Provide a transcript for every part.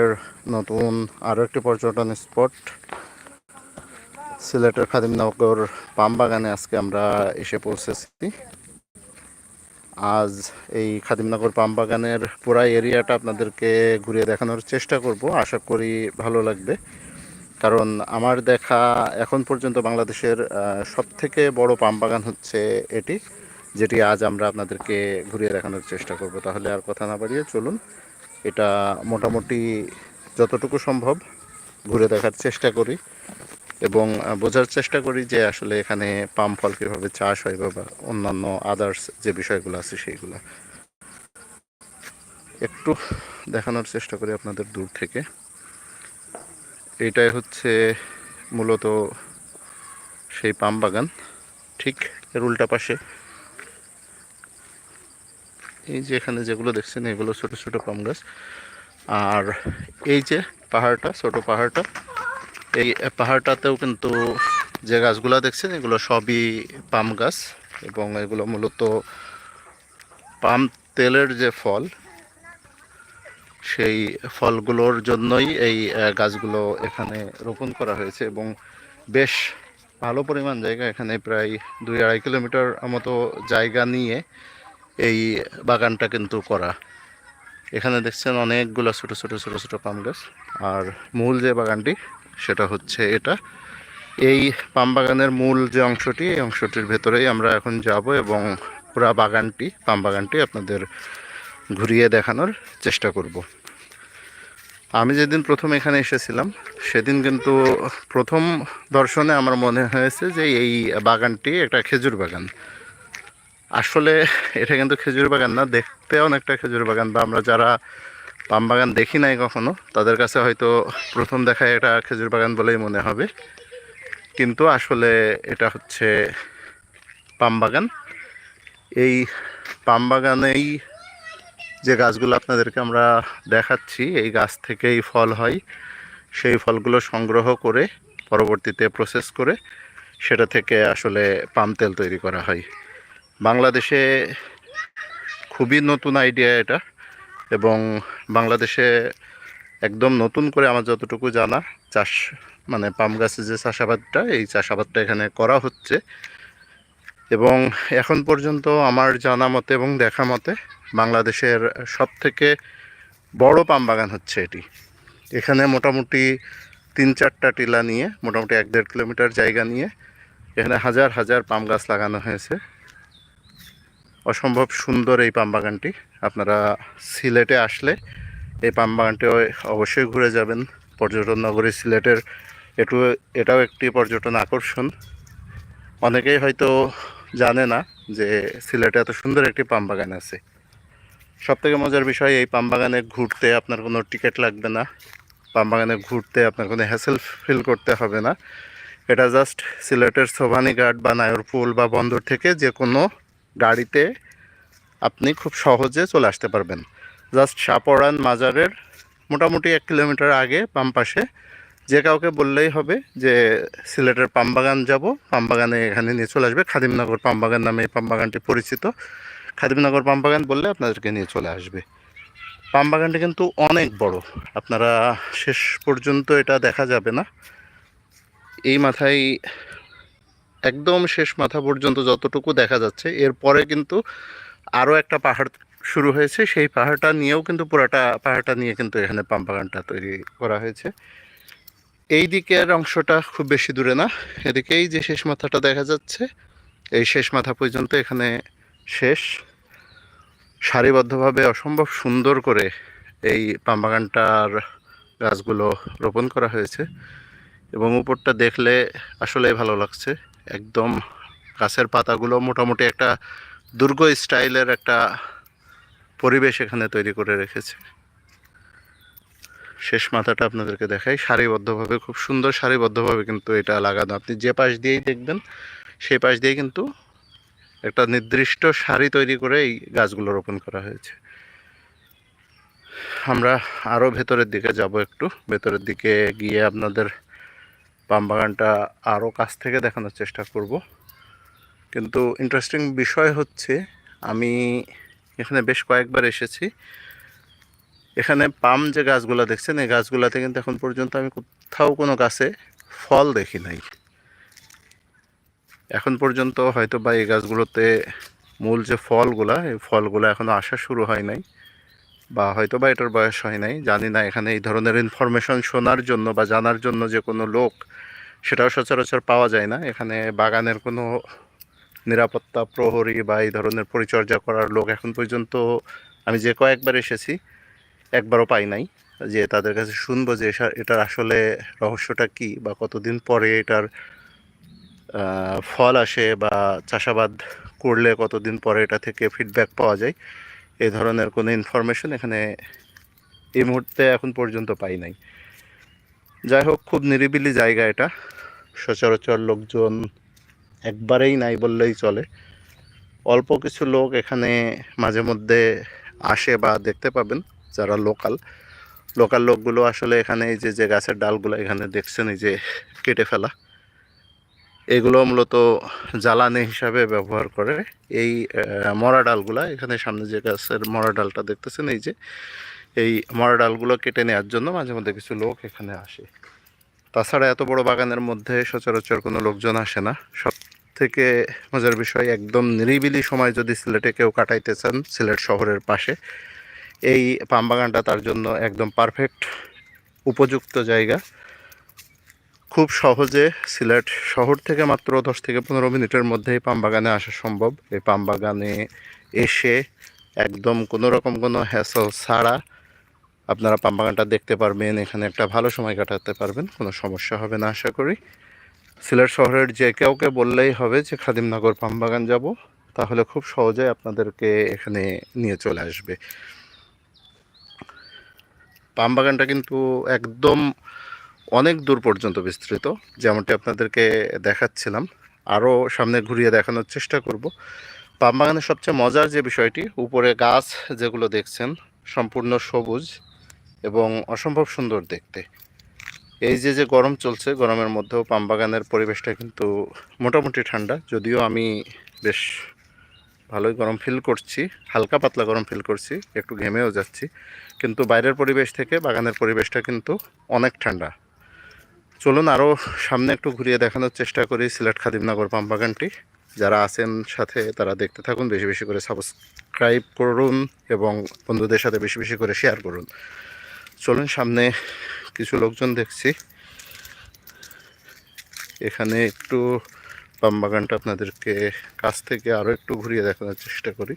এর নতুন আরও একটি পর্যটন স্পট সিলেটের খাদিমনগর পাম বাগানে আজকে আমরা এসে পৌঁছেছি। আজ এই খাদিমনগর পাম বাগানের পুরা এরিয়াটা আপনাদেরকে ঘুরিয়ে দেখানোর চেষ্টা করব, আশা করি ভালো লাগবে। কারণ আমার দেখা এখন পর্যন্ত বাংলাদেশের সব থেকে বড় পাম বাগান হচ্ছে এটি, যেটি আজ আমরা আপনাদেরকে ঘুরিয়ে দেখানোর চেষ্টা করব। তাহলে আর কথা না বাড়িয়ে চলুন এটা মোটামুটি যতটুকু সম্ভব ঘুরে দেখার চেষ্টা করি এবং বোঝার চেষ্টা করি যে আসলে এখানে পাম ফল কীভাবে চাষ হয় বা অন্যান্য আদার্স যে বিষয়গুলো আছে সেইগুলো। একটু দেখানোর চেষ্টা করি আপনাদের দূর থেকে। এটাই হচ্ছে মূলত সেই পাম বাগান। ঠিক এর উল্টা পাশে এই যে এখানে যেগুলো দেখছেন, এগুলো ছোট ছোট পাম গাছ। আর এই যে পাহাড়টা, ছোট পাহাড়টা, এই পাহাড়টাতেও কিন্তু যে গাছগুলো দেখছেন, এগুলো সবই পাম গাছ এবং এগুলো মূলত পাম তেলের যে ফল, সেই ফলগুলোর জন্যই এই গাছগুলো এখানে রোপণ করা হয়েছে এবং বেশ ভালো পরিমাণ জায়গা এখানে প্রায় দুই আড়াই কিলোমিটার মতো জায়গা নিয়ে এই বাগানটা কিন্তু করা। এখানে দেখছেন অনেকগুলো ছোট ছোট ছোট ছোট পাম গাছ। আর মূল যে বাগানটি, সেটা হচ্ছে এটা। এই পাম বাগানের মূল যে অংশটি, এই অংশটির ভেতরেই আমরা এখন যাব এবং পুরা বাগানটি, পাম বাগানটি আপনাদের ঘুরিয়ে দেখানোর চেষ্টা করব। আমি যেদিন প্রথম এখানে এসেছিলাম, সেদিন কিন্তু প্রথম দর্শনে আমার মনে হয়েছে যে এই বাগানটি একটা খেজুর বাগান। আসলে এটা কিন্তু খেজুর বাগান না, দেখতে অনেকটা খেজুর বাগান বা আমরা যারা পাম বাগান দেখি নাই কখনো, তাদের কাছে হয়তো প্রথম দেখায় এটা খেজুর বাগান বলেই মনে হবে। কিন্তু আসলে এটা হচ্ছে পাম বাগান। এই পাম বাগানেই যে গাছগুলো আপনাদেরকে আমরা দেখাচ্ছি, এই গাছ থেকেই ফল হয়। সেই ফলগুলো সংগ্রহ করে, পরবর্তীতে প্রসেস করে, সেটা থেকে আসলে পাম তেল তৈরি করা হয়। বাংলাদেশে খুবই নতুন আইডিয়া এটা এবং বাংলাদেশে একদম নতুন করে আমার যতটুকু জানা চাষ মানে পাম গাছের যে চাষাবাদটা, এই চাষাবাদটা এখানে করা হচ্ছে। এবং এখন পর্যন্ত আমার জানা মতে এবং দেখা মতে বাংলাদেশের সব থেকে বড় পাম বাগান হচ্ছে এটি। এখানে মোটামুটি তিন চারটা টিলা নিয়ে, মোটামুটি এক দেড় কিলোমিটার জায়গা নিয়ে, এখানে হাজার হাজার পাম গাছ লাগানো হয়েছে। অসম্ভব সুন্দর এই পাম বাগানটি। আপনারা সিলেটে আসলে এই পাম বাগানটি অবশ্যই ঘুরে যাবেন। পর্যটন নগরী সিলেটের এটু, এটাও একটি পর্যটন আকর্ষণ। অনেকেই হয়তো জানে না যে সিলেটে এত সুন্দর একটি পাম বাগান আছে। সবথেকে মজার বিষয়, এই পাম বাগানে ঘুরতে আপনার কোনো টিকিট লাগবে না। পাম বাগানে ঘুরতে আপনার কোনো হ্যাসেল ফিল করতে হবে না। এটা জাস্ট সিলেটের সোভানিঘাট বা নায়রপুল বা বন্দর থেকে যে কোনো গাড়িতে আপনি খুব সহজে চলে আসতে পারবেন। জাস্ট সাপড়ান মাজারের মোটামুটি এক কিলোমিটার আগে পাম পাশে। যে কাউকে বললেই হবে যে, সিলেটের পামবাগান যাব। পামবাগানে এখানে নিয়ে চলে আসবে। খাদিমনগর পামবাগান নামে এই পামবাগানটি পরিচিত। খাদিমনগর পামবাগান বললে আপনাদেরকে নিয়ে চলে আসবে। পামবাগানটি কিন্তু অনেক বড়। আপনারা শেষ পর্যন্ত এটা দেখা যাবে না। এই মাথায় একদম শেষ মাথা পর্যন্ত যতটুকু দেখা যাচ্ছে, এরপরে কিন্তু আরও একটা পাহাড় শুরু হয়েছে। সেই পাহাড়টা নিয়েও কিন্তু পুরাটা পাহাড়টা নিয়ে কিন্তু এখানে পাম বাগানটা তৈরি করা হয়েছে। এই দিকের অংশটা খুব বেশি দূরে না, এদিকেই যে শেষ মাথাটা দেখা যাচ্ছে, এই শেষ মাথা পর্যন্ত এখানে শেষ। সারিবদ্ধভাবে অসম্ভব সুন্দর করে এই পাম বাগানটার গাছগুলো রোপণ করা হয়েছে এবং উপরটা দেখলে আসলে ভালো লাগছে। একদম গাছের পাতাগুলো মোটামুটি একটা দুর্গ স্টাইলের একটা পরিবেশ এখানে তৈরি করে রেখেছে। শেষ মাথাটা আপনাদেরকে দেখাই। সারিবদ্ধভাবে, খুব সুন্দর সারিবদ্ধভাবে কিন্তু এটা লাগানো। আপনি যে পাশ দিয়েই দেখবেন, সেই পাশ দিয়ে কিন্তু একটা নির্দিষ্ট সারি তৈরি করে এই গাছগুলো রোপণ করা হয়েছে। আমরা আরও ভেতরের দিকে যাব একটু। ভেতরের দিকে গিয়ে আপনাদের পাম বাগানটা আরও কাছ থেকে দেখানোর চেষ্টা করব। কিন্তু ইন্টারেস্টিং বিষয় হচ্ছে, আমি এখানে বেশ কয়েকবার এসেছি। এখানে পাম যে গাছগুলো দেখছেন, এই গাছগুলোতে কিন্তু এখন পর্যন্ত আমি কোথাও কোনো গাছে ফল দেখি নাই। এখন পর্যন্ত হয়তো বা এই গাছগুলোতে মূল যে ফলগুলা, এই ফলগুলো এখনও আসা শুরু হয় নাই। বা হয়তো বা এটার বয়স হয় নাই, জানি না, এখানে এই ধরনের ইনফরমেশন শোনার জন্য বা জানার জন্য যে কোনো লোক, সেটাও সচরাচর পাওয়া যায় না। এখানে বাগানের কোনো নিরাপত্তা প্রহরী বা এই ধরনের পরিচর্যা করার লোক এখন পর্যন্ত আমি যে কয়েকবার এসেছি, একবারও পাই নাই। যে তাদের কাছে শুনব যে এটার আসলে রহস্যটা কি বা কতদিন পরে এটার ফল আসে বা চাষাবাদ করলে কতদিন পরে এটা থেকে ফিডব্যাক পাওয়া যায়। এই ধরনের কোনো ইনফরমেশন এখানে এই মুহূর্তে এখন পর্যন্ত পাই নাই। যাই হোক, খুব নিরিবিলি জায়গা এটা। সচরাচর লোকজন একবারেই নাই বললেই চলে। অল্প কিছু লোক এখানে মাঝে মধ্যে আসে বা দেখতে পাবেন যারা লোকাল লোকাল লোকগুলো আসলে এখানে এই যে যে গাছের ডালগুলো এখানে দেখছেন, এই যে কেটে ফেলা। এগুলো মূলত জ্বালানি হিসাবে ব্যবহার করে। এই মরা ডালগুলা, এখানে সামনে যে গাছের মরা ডালটা দেখতেছেন, এই যে, এই মরা ডালগুলো কেটে নেওয়ার জন্য মাঝে মধ্যে কিছু লোক এখানে আসে। তাছাড়া এত বড় বাগানের মধ্যে সচরাচর কোনো লোকজন আসে না। সব থেকে মজার বিষয়, একদম নিরিবিলি সময় যদি সিলেটে কেউ কাটাইতে চান, সিলেট শহরের পাশে, এই পাম বাগানটা তার জন্য একদম পারফেক্ট, উপযুক্ত জায়গা। খুব সহজে সিলেট শহর থেকে মাত্র দশ থেকে পনেরো মিনিটের মধ্যেই পাম বাগানে আসা সম্ভব। এই পাম বাগানে এসে একদম কোনো রকম কোনো হ্যাসল ছাড়া আপনারা পাম বাগানটা দেখতে পারবেন, এখানে একটা ভালো সময় কাটাতে পারবেন, কোনো সমস্যা হবে না আশা করি। সিলেট শহরের যে কাউকে বললেই হবে যে, খাদিমনগর পাম বাগান যাব। তাহলে খুব সহজে আপনাদেরকে এখানে নিয়ে চলে আসবে। পাম বাগানটা কিন্তু একদম অনেক দূর পর্যন্ত বিস্তৃত, যেমনটি আপনাদেরকে দেখাচ্ছিলাম। আরও সামনে ঘুরিয়ে দেখানোর চেষ্টা করব। পাম বাগানের সবচেয়ে মজার যে বিষয়টি, উপরে গাছ যেগুলো দেখছেন, সম্পূর্ণ সবুজ এবং অসম্ভব সুন্দর দেখতে। এই যে যে গরম চলছে, গরমের মধ্যেও পাম বাগানের পরিবেশটা কিন্তু মোটামুটি ঠান্ডা, যদিও আমি বেশ ভালোই গরম ফিল করছি, হালকা পাতলা গরম ফিল করছি, একটু ঘেমেও যাচ্ছি, কিন্তু বাইরের পরিবেশ থেকে বাগানের পরিবেশটা কিন্তু অনেক ঠান্ডা। চলুন আরও সামনে একটু ঘুরিয়ে দেখানোর চেষ্টা করি সিলেট খাদিমনগর পাম বাগানটি। যারা আছেন সাথে তারা দেখতে থাকুন, বেশি বেশি করে সাবস্ক্রাইব করুন এবং বন্ধুদের সাথে বেশি বেশি করে শেয়ার করুন। চলুন সামনে কিছু লোকজন দেখছি। এখানে একটু পাম বাগানটা আপনাদেরকে কাছ থেকে আরও একটু ঘুরিয়ে দেখানোর চেষ্টা করি।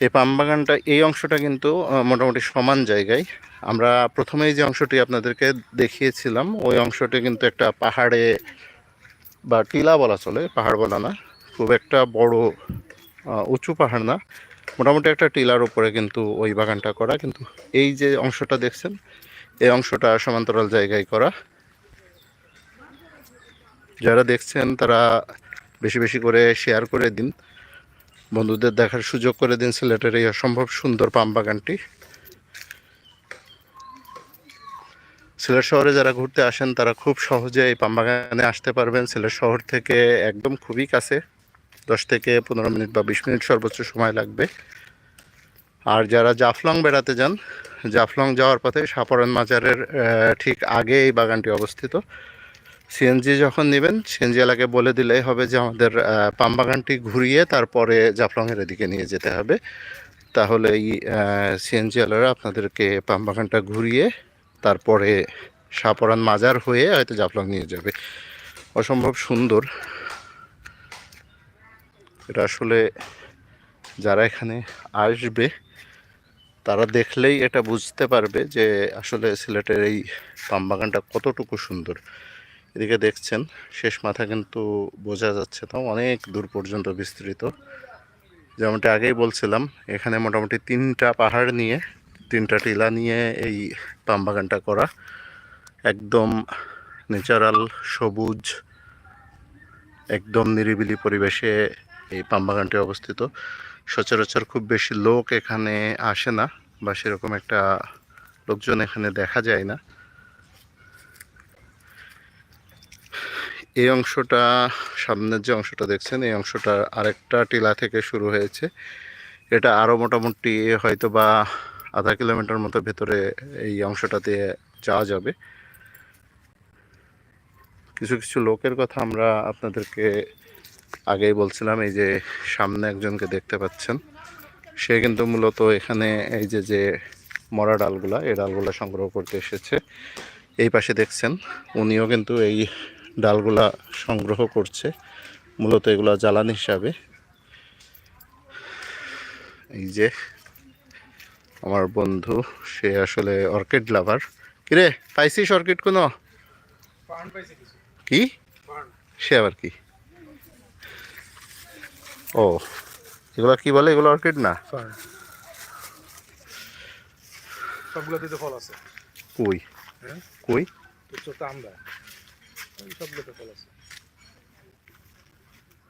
এই পাম বাগানটা, এই অংশটা কিন্তু মোটামুটি সমান জায়গায়। আমরা প্রথমেই যে অংশটি আপনাদেরকে দেখিয়েছিলাম, ওই অংশটি কিন্তু একটা পাহাড়ে বা টিলা বলা চলে, পাহাড় বলা না, খুব একটা বড় উঁচু পাহাড় না। মোটামুটি একটা টিলার উপরে কিন্তু ওই বাগানটা করা, কিন্তু এই যে অংশটা দেখছেন, এই অংশটা সমান্তরাল জায়গায় করা। যারা দেখছেন, তারা বেশি বেশি করে শেয়ার করে দিন। বন্ধুদের দেখার সুযোগ করে দিন সিলেটের এই অসম্ভব সুন্দর পাম বাগানটি। সিলেট শহরে যারা ঘুরতে আসেন, তারা খুব সহজে এই পাম বাগানে আসতে পারবেন। সিলেট শহর থেকে একদম খুবই কাছে, দশ থেকে পনেরো মিনিট বা বিশ মিনিট সর্বোচ্চ সময় লাগবে। আর যারা জাফলং বেড়াতে যান, জাফলং যাওয়ার পথে সাপরান মাজারের ঠিক আগে এই বাগানটি অবস্থিত। সিএনজি যখন নেবেন সিএনজি এলাকায় বলে দিলেই হবে যে আমাদের আহ, পাম বাগানটি ঘুরিয়ে তারপরে জাফলংয়ের এদিকে নিয়ে যেতে হবে। তাহলে এই সিএনজি আলারা আপনাদেরকে পাম বাগানটা ঘুরিয়ে তারপরে সাপরান মাজার হয়ে হয়তো জাফলং নিয়ে যাবে। অসম্ভব সুন্দর। এটা আসলে যারা এখানে আসবে তারা দেখলেই এটা বুঝতে পারবে যে আসলে সিলেটের এই পাম বাগানটা কতটুকু সুন্দর। এদিকে দেখছেন, শেষ মাথা কিন্তু বোঝা যাচ্ছে তো অনেক দূর পর্যন্ত বিস্তৃত। যেমনটা আগেই বলছিলাম, এখানে মোটামুটি তিনটা পাহাড় নিয়ে, তিনটা টিলা নিয়ে এই পাম বাগানটা করা। একদম ন্যাচারাল, সবুজ, একদম নিরিবিলি পরিবেশে এই পাম বাগানটি অবস্থিত। সচরাচর খুব বেশি লোক এখানে আসে না বা সেরকম একটা লোকজন এখানে দেখা যায় না। এই অংশটা, সামনের যে অংশটা দেখছেন, এই অংশটা আরেকটা টিলা থেকে শুরু হয়েছে। এটা আরও মোটামুটি হয়তো বা আধা কিলোমিটার মতো ভেতরে এই অংশটাতে যাওয়া যাবে। কিছু কিছু লোকের কথা আমরা আপনাদেরকে আগেই বলছিলাম, এই যে সামনে একজনকে দেখতে পাচ্ছেন। সে কিন্তু মূলত এখানে এই যে যে মরা ডালগুলা, এই ডালগুলা সংগ্রহ করতে এসেছে। এই পাশে দেখছেন, উনিও কিন্তু এই ডালগুলা সংগ্রহ করছে মূলত এগুলা জ্বালানি হিসাবে। এই যে আমার বন্ধু সে আসলে অর্কিড লাভার। কিরে পাইছিস অর্কিড কোনো? কি? সে আবার কি? ও এগুলা কি বলে? এগুলো অর্কিড না? সবগুলোতে তো ফল আছে। কই? হ্যাঁ? কই? তো আমরা ফল আছে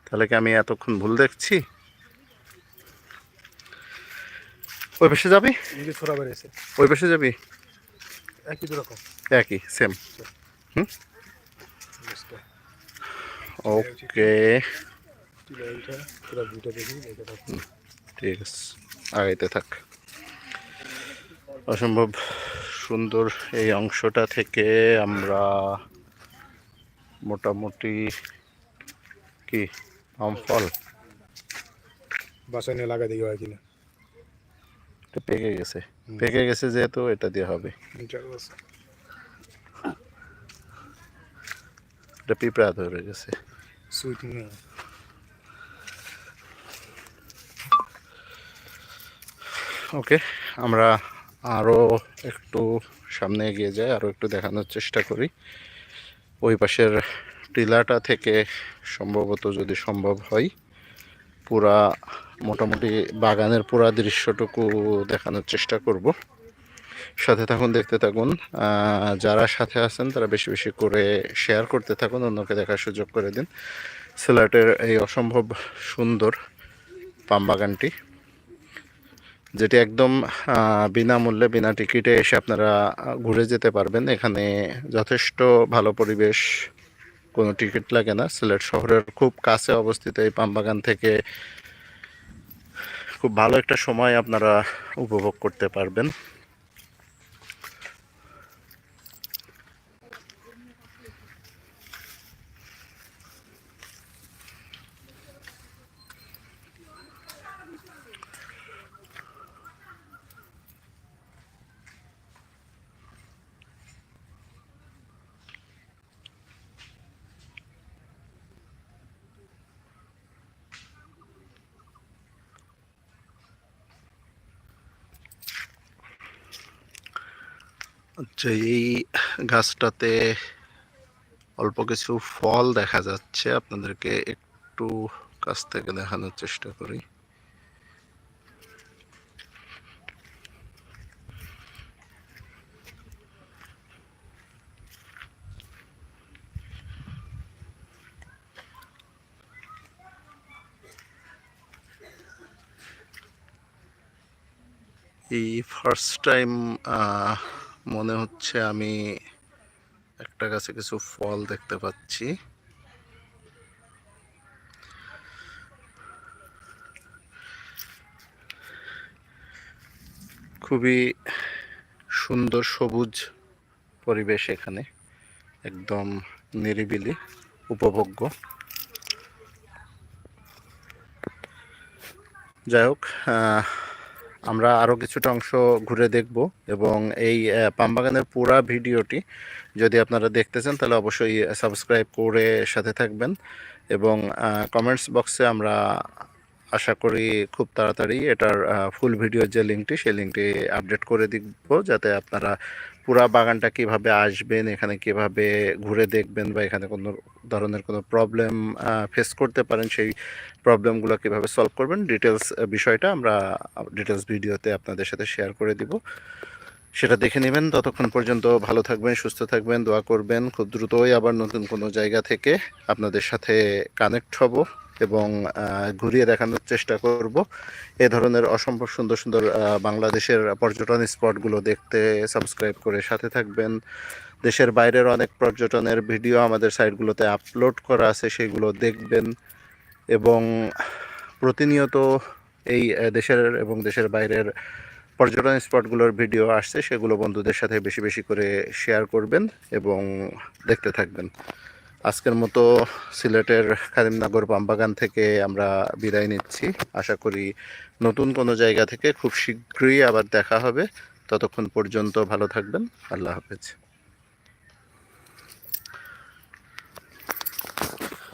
তাহলে কি আমি এতক্ষণ ভুল দেখছি? ওই পাশে যাবি? ছোড়া বেড়েছে ওই পাশে যাবি? একই রকম। একই সেম বুঝতে ওকে। ঠিক আছে। আগাইতে থাক। অসম্ভব সুন্দর এই অংশটা থেকে আমরা মোটামুটি কি আম ফল? বাসায় নিয়ে লাগা দেখি হয় কিনা। এটা পেকে গেছে। পেকে গেছে যেহেতু এটা দিয়ে হবে। এটা পিঁপড়া ধরে গেছে। সুইট ওকে আমরা আরও একটু সামনে এগিয়ে যাই আরও একটু দেখানোর চেষ্টা করি। ওই পাশের টিলাটা থেকে সম্ভবত যদি সম্ভব হয়, পুরা মোটামুটি বাগানের পুরা দৃশ্যটুকু দেখানোর চেষ্টা করব। সাথে থাকুন, দেখতে থাকুন যারা সাথে আছেন তারা বেশি বেশি করে শেয়ার করতে থাকুন, অন্যকে দেখার সুযোগ করে দিন। সিলেটের এই অসম্ভব সুন্দর পাম বাগানটি। যেটি একদম বিনামূল্যে, বিনা টিকিটে এসে আপনারা ঘুরে যেতে পারবেন। এখানে যথেষ্ট ভালো পরিবেশ, কোনো টিকিট লাগে না। সিলেট শহরের খুব কাছে অবস্থিত এই পামবাগান থেকে খুব ভালো একটা সময় আপনারা উপভোগ করতে পারবেন। আচ্ছা এই গাছটাতে অল্প কিছু ফল দেখা যাচ্ছে, আপনাদেরকে একটু কাছ থেকে দেখানোর চেষ্টা করি। এই ফার্স্ট টাইম মনে হচ্ছে আমি একটা গাছে কিছু ফল দেখতে পাচ্ছি। খুবই সুন্দর সবুজ পরিবেশ এখানে, একদম নিরিবিলি, উপভোগ্য। যাই হোক আমরা আরও কিছুটা অংশ ঘুরে দেখব এবং এই পাম্বাগানের পুরা ভিডিওটি যদি আপনারা দেখতে চান, তাহলে অবশ্যই সাবস্ক্রাইব করে সাথে থাকবেন এবং কমেন্টস বক্সে আমরা আশা করি খুব তাড়াতাড়ি এটার ফুল ভিডিওর যে লিঙ্কটি সেই লিঙ্কটি আপডেট করে দিব, যাতে আপনারা পুরা বাগানটা কীভাবে আসবেন, এখানে কীভাবে ঘুরে দেখবেন বা এখানে কোনো ধরনের কোনো প্রবলেম ফেস করতে পারেন, সেই প্রবলেমগুলো কীভাবে সলভ করবেন ডিটেলস বিষয়টা আমরা ডিটেলস ভিডিওতে আপনাদের সাথে শেয়ার করে দিব। সেটা দেখে নেবেন। ততক্ষণ পর্যন্ত ভালো থাকবেন, সুস্থ থাকবেন, দোয়া করবেন। খুব দ্রুতই আবার নতুন কোনো জায়গা থেকে আপনাদের সাথে কানেক্ট হব। এবং ঘুরিয়ে দেখানোর চেষ্টা করব। এ ধরনের অসম্ভব সুন্দর সুন্দর বাংলাদেশের পর্যটন স্পটগুলো দেখতে সাবস্ক্রাইব করে সাথে থাকবেন। দেশের বাইরের অনেক পর্যটনের ভিডিও আমাদের সাইটগুলোতে আপলোড করা আছে, সেগুলো দেখবেন। এবং প্রতিনিয়ত এই দেশের এবং দেশের বাইরের পর্যটন স্পটগুলোর ভিডিও আসছে, সেগুলো বন্ধুদের সাথে বেশি বেশি করে শেয়ার করবেন এবং দেখতে থাকবেন। আজকের মতো সিলেটের খাদিমনগর পামবাগান থেকে আমরা বিদায় নিচ্ছি। আশা করি নতুন কোনো জায়গা থেকে খুব শীঘ্রই আবার দেখা হবে। ততক্ষণ পর্যন্ত ভালো থাকবেন। আল্লাহ হাফেজ।